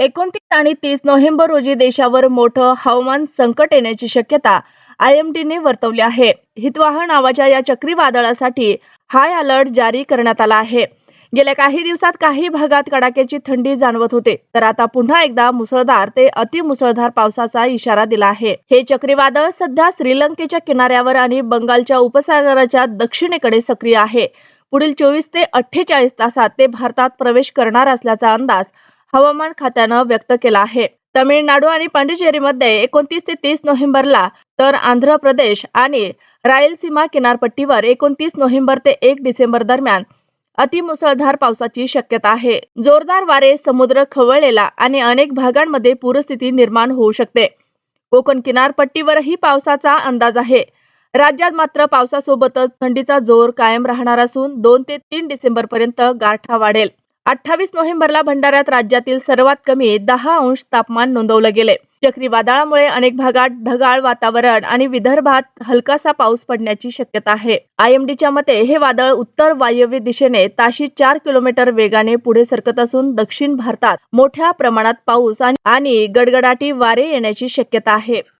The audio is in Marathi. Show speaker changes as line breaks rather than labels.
एकोणतीस आणि तीस नोव्हेंबर रोजी देशावर मोठं हवामान संकट येण्याची शक्यता आय एम डीने वर्तवली आहे. हितवाह नावाच्या या चक्रीवादळासाठी हाय अलर्ट जारी करण्यात आला आहे. गेल्या काही दिवसात काही भागात कडाक्याची थंडी जाणवत होते तर आता पुन्हा एकदा मुसळधार ते अतिमुसळधार पावसाचा इशारा दिला आहे. हे चक्रीवादळ सध्या श्रीलंकेच्या किनाऱ्यावर आणि बंगालच्या उपसागराच्या दक्षिणेकडे सक्रिय आहे. पुढील चोवीस ते अठ्ठेचाळीस तासात ते भारतात प्रवेश करणार असल्याचा अंदाज हवामान खात्यानं व्यक्त केला आहे. तमिळनाडू आणि पांडिचेरीमध्ये एकोणतीस ते तीस नोव्हेंबरला तर आंध्र प्रदेश आणि रायलसीमा किनारपट्टीवर एकोणतीस नोव्हेंबर ते एक डिसेंबर दरम्यान अतिमुसळधार पावसाची शक्यता आहे. जोरदार वारे समुद्र खवळलेला आणि अनेक भागांमध्ये पूरस्थिती निर्माण होऊ शकते. कोकण किनारपट्टीवरही पावसाचा अंदाज आहे. राज्यात मात्र पावसासोबतच थंडीचा जोर कायम राहणार असून दोन ते तीन डिसेंबर पर्यंत गारठा वाढेल. अठ्ठावीस नोव्हेंबरला भंडाऱ्यात राज्यातील सर्वात कमी दहा अंश तापमान नोंदवलं गेले. चक्रीवादळामुळे अनेक भागात ढगाळ वातावरण आणि विदर्भात हलकासा पाऊस पडण्याची शक्यता आहे. आयएमडीच्या मते हे वादळ उत्तर वायव्य दिशेने ताशी चार किलोमीटर वेगाने पुढे सरकत असून दक्षिण भारतात मोठ्या प्रमाणात पाऊस आणि- आणि गडगडाटी वारे येण्याची शक्यता आहे.